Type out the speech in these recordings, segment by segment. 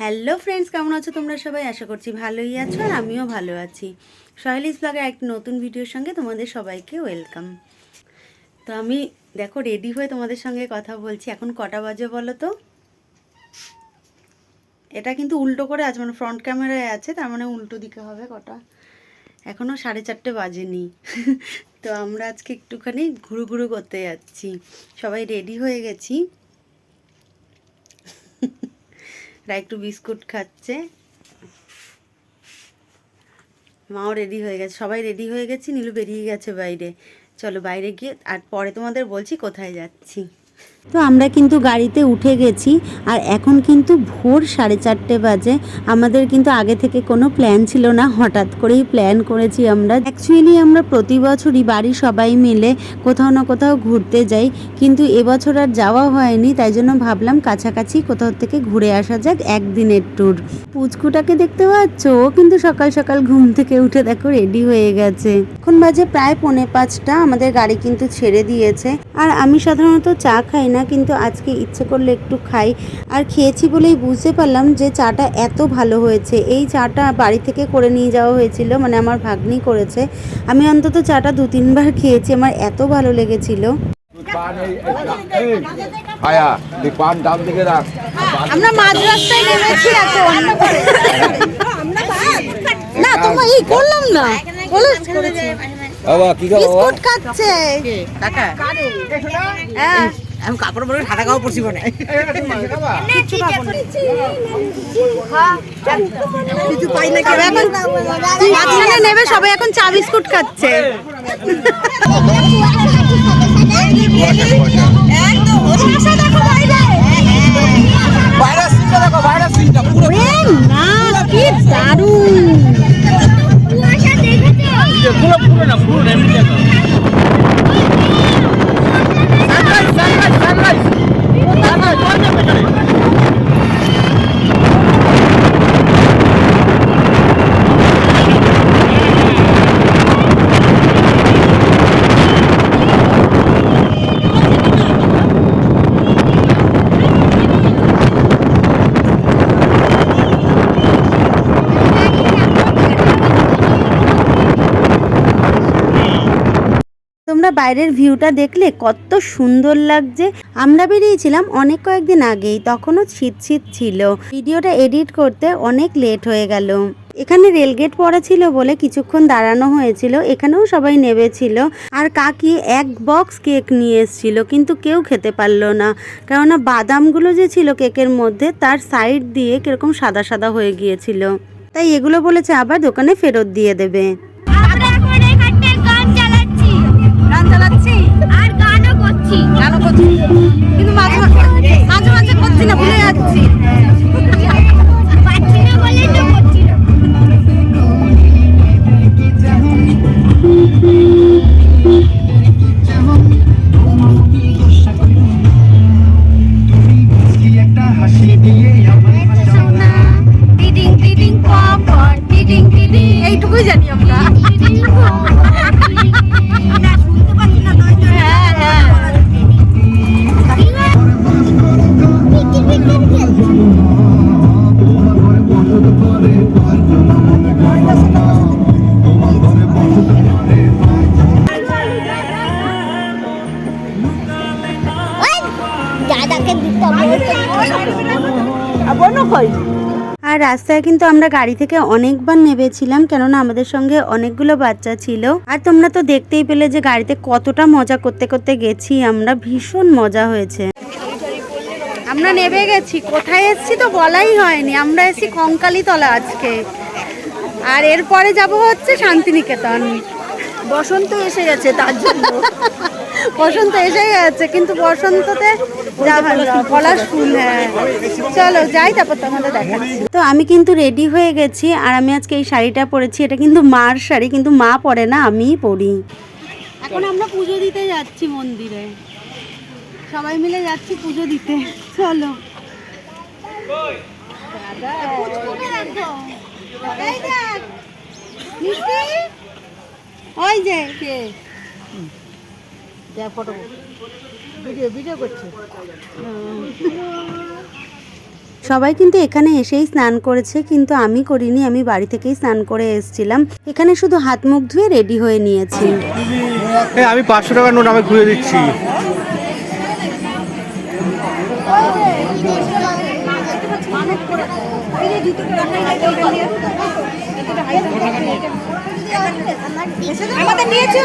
Hello friends, কেমন আছো তোমরা সবাই? আশা করছি ভালোই আছো আর আমিও ভালো আছি। সহেলিস ব্লগের এক নতুন ভিডিওর সঙ্গে তোমাদের সবাইকে ওয়েলকাম। তো আমি দেখো রেডি হয়ে তোমাদের সঙ্গে কথা বলছি। এখন কটা বাজে বলো তো? এটা কিন্তু উল্টো করে আছে মানে ফ্রন্ট ক্যামেরায় আছে, তার মানে উল্টো দিকে হবে কটা। এখনও সাড়ে চারটে বাজেনি। তো আমরা আজকে একটুখানি ঘুরু ঘুরু করতে যাচ্ছি। সবাই রেডি হয়ে গেছি। রা একটু বিস্কুট খাচ্ছে। মাও রেডি হয়ে গেছে। সবাই রেডি হয়ে গেছি, নীলু বেরিয়ে গেছে বাইরে। চলো বাইরে গিয়ে, আর পরে তোমাদের বলছি কোথায় যাচ্ছি। তো আমরা কিন্তু গাড়িতে উঠে গেছি আর এখন কিন্তু ভোর সাড়ে চারটে বাজে। আমাদের কিন্তু আগে থেকে কোনো প্ল্যান ছিল না। হঠাৎ করেই প্ল্যান করেছি আমরা। অ্যাকচুয়ালি আমরা প্রতি বছরই বাড়ির সবাই মিলে কোথাও না কোথাও ঘুরতে যাই। কিন্তু এবছর আর যাওয়া হয়নি, তাই জন্য ভাবলাম কাছাকাছি কোথাও থেকে ঘুরে আসা যাক একদিনের ট্যুর পুচকুটাকে দেখতে পাচ্ছ? ও কিন্তু সকাল সকাল ঘুম থেকে উঠে দেখো রেডি হয়ে গেছে। এখন বাজে প্রায় পৌনে পাঁচটা। আমাদের গাড়ি কিন্তু ছেড়ে দিয়েছে। আর আমি সাধারণত চা খাই না কিন্তু আজকে ইচ্ছে করলে একটু খাই। আর খেয়েছি বলেই বুঝতে পারলাম যে চাটা এত ভালো হয়েছে। এই চাটা বাড়ি থেকে করে নিয়ে যাওয়া হয়েছিল মানে আমার ভাগ্নি করেছে। আমি অন্তত চাটা দু তিনবার খেয়েছি আমার এত ভালো লেগেছিল। আমরা মাঝ রাস্তায় নেমেছি এখন। না তোমার এই করলাম না। বাবা কি খাচ্ছে। কাকা? হ্যাঁ। আমি কাপড় পরে ঠাটা খাওয়া পড়ছি মানে কিছু পাই না এখন মাঝখানে নেবে সবাই এখন চা বিস্কুট খাচ্ছে। ভাইরাস সিনটা দেখো ভাইরাস সিনটা পুরো না দারুণ। পুরো পুরো না পুরো এমনি দেখো সানরাইজ সানরাইজ সানরাইজ সানরাইজ তোমরা বাইরের ভিউটা দেখলে কত সুন্দর লাগছে। আমরা বেরিয়েছিলাম অনেক কয়েকদিন আগেই, তখনও শীত শীত ছিল। ভিডিওটা এডিট করতে অনেক লেট হয়ে গেল। এখানে রেলগেট পড়া ছিল বলে কিছুক্ষণ দাঁড়ানো হয়েছিল, এখানেও সবাই নেবেছিল আর কাকি এক বক্স কেক নিয়ে এসেছিল, কিন্তু কেউ খেতে পারল না। কেননা বাদামগুলো যে ছিল কেকের মধ্যে, তার সাইড দিয়ে কীরকম সাদা সাদা হয়ে গিয়েছিল। তাই এগুলো বলেছে আবার দোকানে ফেরত দিয়ে দেবে। গানও করছি। কিন্তু মাঝে মাঝে মাঝে করছি না। রাস্তায় কিন্তু আমরা গাড়ি থেকে অনেকবার নেবেছিলাম কেননা আমাদের সঙ্গে অনেকগুলো বাচ্চা ছিল। আর তোমরা তো দেখতেই পেলে যে গাড়িতে কতটা মজা করতে করতে গেছি আমরা, ভীষণ মজা হয়েছে। আমরা নেবে গেছি, কোথায় এসেছি তো বলাই হয়নি, আমরা এসেছি কঙ্কালীতলা আজকে। আর এরপরে যাব হচ্ছে শান্তিনিকেতন। বসন্ত এসে গেছে, তার জন্য। বসন্ত এসে গেছে, কিন্তু বসন্ততে পলাশ ফুল হ্যাঁ। চলো, যাই তারপর তোমাদের দেখাচ্ছি। তো আমি কিন্তু রেডি হয়ে গেছি, আর আমি আজকে এই শাড়িটা পরেছি, এটা কিন্তু মার শাড়ি, কিন্তু মা পরে না, আমিই পরি। এখন আমরা পুজো দিতে যাচ্ছি মন্দিরে। সবাই মিলে যাচ্ছি পুজো দিতে, চলো। ওই যে, কে? ফটো ভিডিও ভিডিও করছে। সবাই কিন্তু এখানে এসেই স্নান করেছে কিন্তু আমি করিনি আমি বাড়ি থেকেই স্নান করে এসেছিলাম। এখানে শুধু হাত মুখ ধুয়ে রেডি হয়ে নিয়েছি। আমি পাঁচশো টাকার নোট আমি ঘুরে দিচ্ছি। আমাদের নিয়েছো?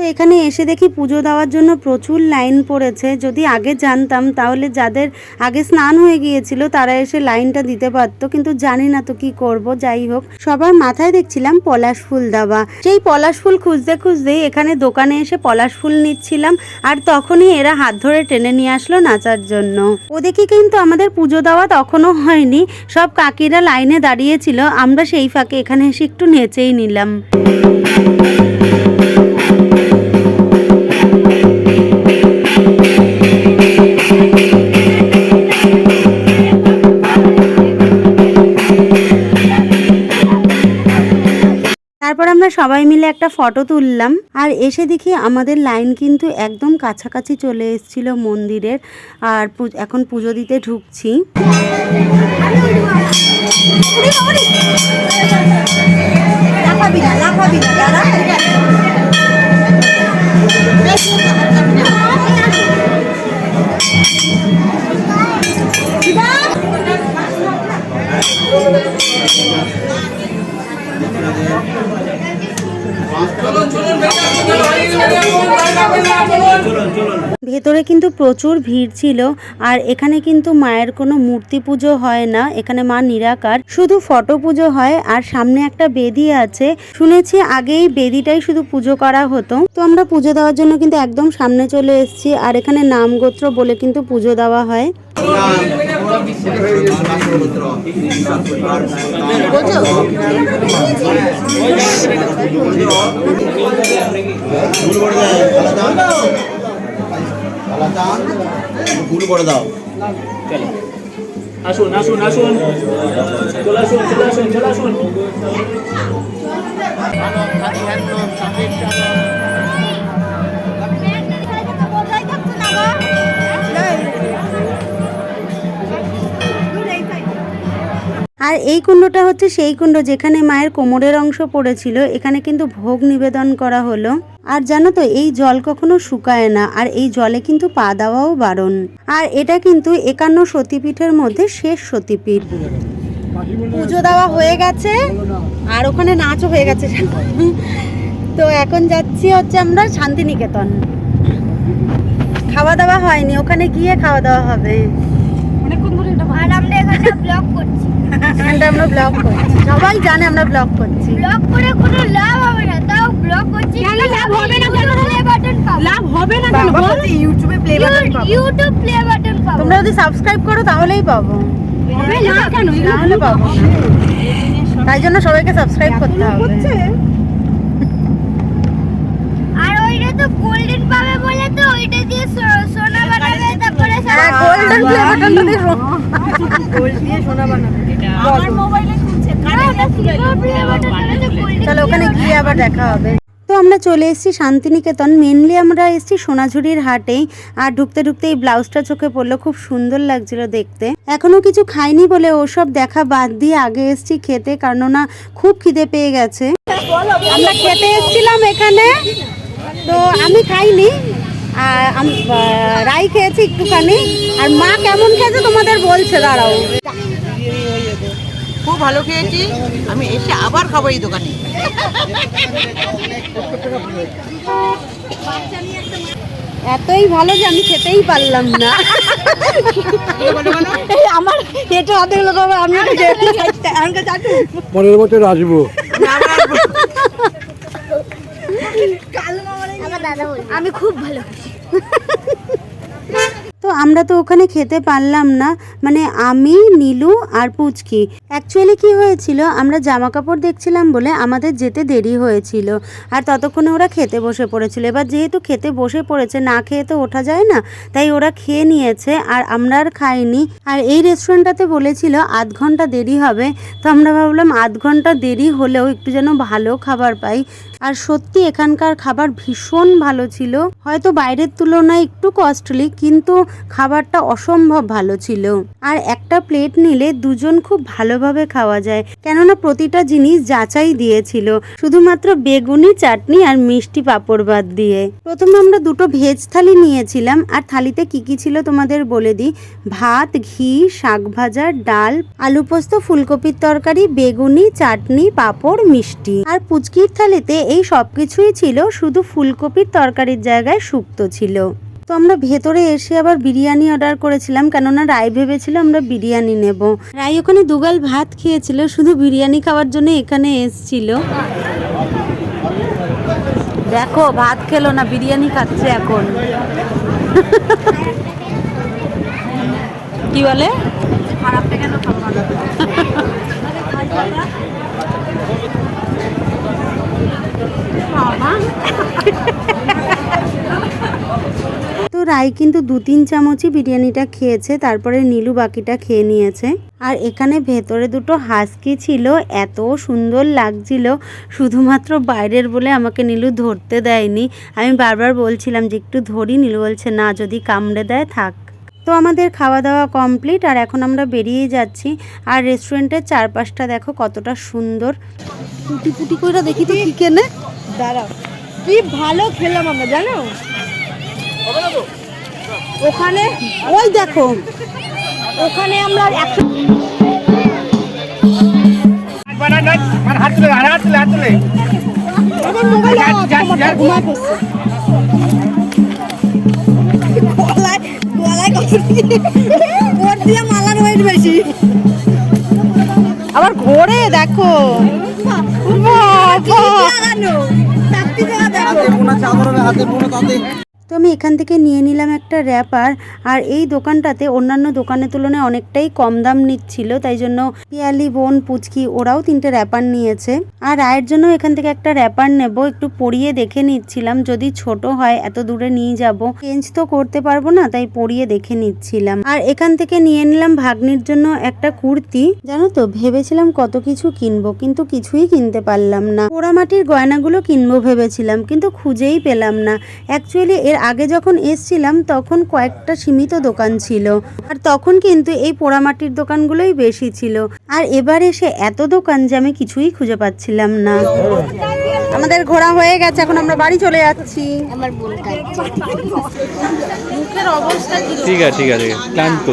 তো এখানে এসে দেখি পুজো দেওয়ার জন্য প্রচুর লাইন পড়েছে। যদি আগে জানতাম, তাহলে যাদের আগে স্নান হয়ে গিয়েছিল, তারা এসে লাইনটা দিতে পারতো। কিন্তু জানি না তো কি করব, যাই হোক। সবার মাথায় দেখছিলাম পলাশ ফুল দেওয়া। সেই পলাশ ফুল খুঁজতে খুঁজতেই এখানে দোকানে এসে পলাশ ফুল নিচ্ছিলাম। আর তখনই এরা হাত ধরে টেনে নিয়ে আসলো নাচার জন্য। ওদিকে কিন্তু আমাদের পুজো দেওয়া তখনও হয়নি। সব কাকিরা লাইনে দাঁড়িয়েছিল আমরা সেই ফাঁকে এখানে এসে একটু নেচেই নিলাম। তারপর আমরা সবাই মিলে একটা ফটো তুললাম। আর এসে দেখি আমাদের লাইন কিন্তু একদম কাছাকাছি চলে এসেছিল মন্দিরের। আর এখন পুজো দিতে ঢুকছি। লাফাবি না লাফাবি না দাদা ভেতরে কিন্তু প্রচুর ভিড় ছিল, আর এখানে কিন্তু মায়ের কোনো মূর্তি পুজো হয় না, এখানে মা নিরাকার। শুধু ফটো পুজো হয়, আর সামনে একটা বেদি আছে। শুনেছি আগেই বেদিটাই শুধু পুজো করা হতো। তো আমরা পুজো দেওয়ার জন্য কিন্তু একদম সামনে চলে এসেছি, আর এখানে নাম গোত্র বলে কিন্তু পুজো দেওয়া হয়। ফুল করে দাও। আসুন আসুন আসুন। চলে আসুন চলে আসুন চলে আসুন। আর এই কুণ্ডটা হচ্ছে সেই কুণ্ড যেখানে মায়ের কোমরের অংশ পড়েছিল। এখানে কিন্তু ভোগ নিবেদন করা হলো। আর জানো তো এই জল কখনো শুকায় না আর এই জলে কিন্তু পা দেওয়াও বারণ। আর এটা কিন্তু একান্ন সতীপীঠের মধ্যে শেষ সতীপীঠ। পুজো দেওয়া হয়ে গেছে আর ওখানে নাচও হয়ে গেছে। তো এখন যাচ্ছি হচ্ছে আমরা শান্তিনিকেতন। খাওয়া দাওয়া হয়নি ওখানে গিয়ে খাওয়া দাওয়া হবে। আর আমরা এখানে ব্লগ করছি। এখানটা আমরা ব্লগ করছি। সবাই জানে আমরা ব্লগ করছি। ব্লগ করে কোনো লাভ হবে না তাও ব্লগ করছি। কেন লাভ হবে না কেন? প্লে বাটন পাবো। লাভ হবে না কেন? ইউটিউবে প্লে ইউটিউব প্লে বাটন পাবো। তোমরা যদি সাবস্ক্রাইব করো তাহলেই পাবো। হবে না কেন? তাহলে পাবো। তাই জন্য সবাইকে সাবস্ক্রাইব করতে হবে। আর ওইটা তো গোল্ডেন পাবে বলে তো ওইটা দিয়ে সোনা বানাবে তারপরে হ্যাঁ গোল্ডেন প্লে বাটনটা দিয়ে ওখানে গিয়ে আবার দেখা হবে। তো আমরা চলে এসেছি শান্তিনিকেতন। মেনলি আমরা এসেছি সোনাঝুরির হাটে। আর ঢুকতে ঢুকতে এই ব্লাউজটা চোখে পড়ল, খুব সুন্দর লাগছিল দেখতে। এখনও কিছু খাইনি বলে ওসব দেখা বাদ দিয়ে আগে এসেছি খেতে কেননা খুব খিদে পেয়ে গেছে। আমরা খেতে এসেছিলাম এখানে। তো আমি খাইনি। রাই খেয়েছি একটুখানি। আর মা কেমন খেয়েছে তোমাদের বলছে দাঁড়াও। খুব ভালো খেয়েছি। আমি এসে আবার খাব এই দোকানে। এতই ভালো যে আমি খেতেই পারলাম না। আমার এটা অর্ধেক লোক আমি। পনেরো বছর আসব। আমি খুব ভালো তো আমরা তো ওখানে খেতে পারলাম না। মানে আমি, নীলু আর পুচকি। অ্যাকচুয়ালি কি হয়েছিল, আমরা জামা কাপড় দেখছিলাম বলে আমাদের যেতে দেরি হয়েছিল। আর ততক্ষণে ওরা খেতে বসে পড়েছিল। এবার যেহেতু খেতে বসে পড়েছে, না খেয়ে তো ওঠা যায় না, তাই ওরা খেয়ে নিয়েছে আর আমরা আর খাইনি। আর এই রেস্টুরেন্টটাতে বলেছিল আধ ঘণ্টা দেরি হবে, তো আমরা ভাবলাম আধ ঘণ্টা দেরি হলেও একটু যেন ভালো খাবার পাই। আর সত্যি এখানকার খাবার ভীষণ ভালো ছিল। হয়তো বাইরের তুলনায় একটু কস্টলি কিন্তু খাবারটা অসম্ভব ভালো ছিল। আর একটা প্লেট নিলে দুজন খুব ভালোভাবে খাওয়া যায়, কেননা প্রতিটা জিনিস যাচাই দিয়েছিল, শুধুমাত্র বেগুনি, চাটনি আর মিষ্টি পাঁপড় বাদ দিয়ে। প্রথমে আমরা দুটো ভেজ থালি নিয়েছিলাম, আর থালিতে কি কি ছিল তোমাদের বলে দিই? ভাত, ঘি, শাক ভাজা, ডাল, আলু পোস্ত, ফুলকপির তরকারি, বেগুনি, চাটনি, পাঁপড়, মিষ্টি। আর পুচকির থালিতে এই সব কিছুই ছিল শুধু ফুলকপির তরকারির জায়গায় শুক্তো ছিল। তো আমরা ভেতরে এসে আবার বিরিয়ানি অর্ডার করেছিলাম কেননা রায় ভেবেছিল আমরা বিরিয়ানি নেব। রাই ওখানে দুগাল ভাত খেয়েছিল শুধু বিরিয়ানি খাওয়ার জন্য এখানে এসছিল। দেখো ভাত খেলো না বিরিয়ানি খাচ্ছে এখন। কি বলে? তো রাই কিন্তু দু তিন চামচই বিরিয়ানিটা খেয়েছে তারপরে নীলু বাকিটা খেয়ে নিয়েছে। আর এখানে ভেতরে দুটো হাসকি ছিল এত সুন্দর লাগছিল শুধুমাত্র বাইরের বলে আমাকে নীলু ধরতে দেয়নি। আমি বারবার বলছিলাম যে একটু ধরি নীলু বলছে না যদি কামড়ে দেয় থাক। তো আমাদের খাওয়া দাওয়া কমপ্লিট আর এখন আমরা বেরিয়ে যাচ্ছি। আর রেস্টুরেন্টের চারপাশটা দেখো কতটা সুন্দর। পুটি পুটি করে দেখি তো কি কেনে। দাঁড়াও। কি ভালো খেলাম আমরা জানো? ওখানে ওই দেখো ওখানে আমরা একশো আবার ঘোরে দেখো। লাগানো বোনা চাদর হাতে বোনা তাতে। তো আমি এখান থেকে নিয়ে নিলাম একটা র্যাপার আর এই দোকানটাতে অন্যান্য দোকানের তুলনায় অনেকটাই কম দাম নিচ্ছিল, তাই জন্য পিয়ালি, বোন, পুচকি ওরাও তিনটে র্যাপার নিয়েছে। আর রায়ের জন্য এখান থেকে একটা র্যাপার নেব, একটু পরিয়ে দেখে নিচ্ছিলাম, যদি ছোট হয় এত দূরে নিয়ে যাব। চেঞ্জ তো করতে পারব না, তাই পরিয়ে দেখে নিচ্ছিলাম। আর এখান থেকে নিয়ে নিলাম ভাগ্নির জন্য একটা কুর্তি। জানো তো, ভেবেছিলাম কত কিছু কিনবো, কিন্তু কিছুই কিনতে পারলাম না। পোড়ামাটির গয়নাগুলো কিনবো ভেবেছিলাম, কিন্তু খুঁজেই পেলাম না। অ্যাকচুয়ালি এর আগে যখন এসছিলাম তখন কয়েকটা সীমিত দোকান ছিল। আর তখন কিন্তু এই পোড়ামাটির দোকানগুলোই বেশি ছিল। আর এবার এসে এত দোকান যে আমি কিছুই খুঁজে পাচ্ছিলাম না। আমাদের ঘোরা হয়ে গেছে এখন আমরা বাড়ি চলে যাচ্ছি। আমার ঠিক আছে ঠিক আছে ক্লান্ত।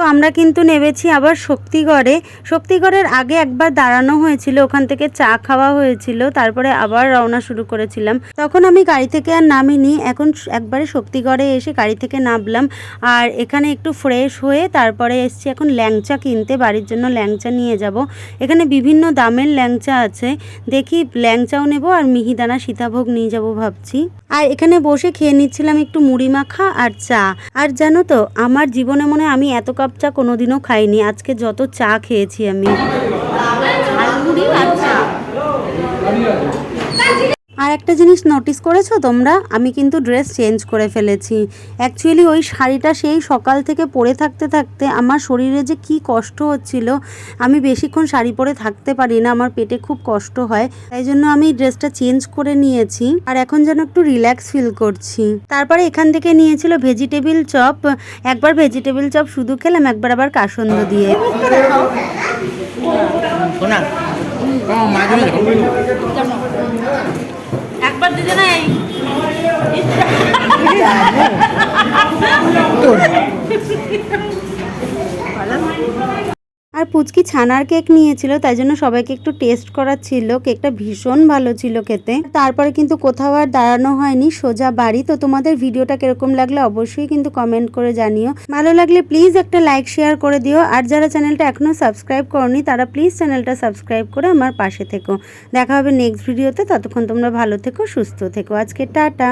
তো আমরা কিন্তু নেমেছি আবার শক্তিগড়ে। শক্তিগড়ের আগে একবার দাঁড়ানো হয়েছিল, ওখান থেকে চা খাওয়া হয়েছিল, তারপরে আবার রওনা শুরু করেছিলাম। তখন আমি গাড়ি থেকে আর নামিনি, এখন একবারে শক্তিগড়ে এসে গাড়ি থেকে নামলাম। আর এখানে একটু ফ্রেশ হয়ে তারপরে এসছি এখন ল্যাংচা কিনতে, বাড়ির জন্য ল্যাংচা নিয়ে যাব। এখানে বিভিন্ন দামের ল্যাংচা আছে, দেখি ল্যাংচাও নেব আর মিহিদানা সীতাভোগ নিয়ে যাব ভাবছি। আর এখানে বসে খেয়ে নিচ্ছিলাম একটু মুড়ি মাখা আর চা। আর জানো তো, আমার জীবনে মনে আমি এত কাপ চা কোনোদিনও খাইনি। আজকে যত চা খেয়েছি আমি ঝালমুড়ি আর চা আর একটা জিনিস নোটিস করেছ তোমরা? আমি কিন্তু ড্রেস চেঞ্জ করে ফেলেছি। অ্যাকচুয়ালি ওই শাড়িটা সেই সকাল থেকে পরে থাকতে থাকতে আমার শরীরে যে কি কষ্ট হচ্ছিল আমি বেশিক্ষণ শাড়ি পরে থাকতে পারি না আমার পেটে খুব কষ্ট হয়। তাই জন্য আমি ড্রেসটা চেঞ্জ করে নিয়েছি আর এখন যেন একটু রিল্যাক্স ফিল করছি। তারপরে এখান থেকে নিয়েছিল ভেজিটেবিল চপ একবার ভেজিটেবিল চপ শুধু খেলাম একবার আবার কাসন্দ দিয়ে। শোনা। একবার দিতে নাই আর পুচকি ছানার কেক নিয়েছিল, তাই জন্য সবাইকে একটু টেস্ট করার ছিল কেকটা ভীষণ ভালো ছিল খেতে। তারপরে কিন্তু কোথাও আর দাঁড়ানো হয়নি, সোজা বাড়ি। তো তোমাদের ভিডিওটা কীরকম লাগলে অবশ্যই কিন্তু কমেন্ট করে জানিও। ভালো লাগলে প্লিজ একটা লাইক শেয়ার করে দিও। আর যারা চ্যানেলটা এখনও সাবস্ক্রাইব করনি, তারা প্লিজ চ্যানেলটা সাবস্ক্রাইব করে আমার পাশে থেকো। দেখা হবে নেক্সট ভিডিওতে ততক্ষণ তোমরা ভালো থেকো, সুস্থ থেকো। আজকে টাটা।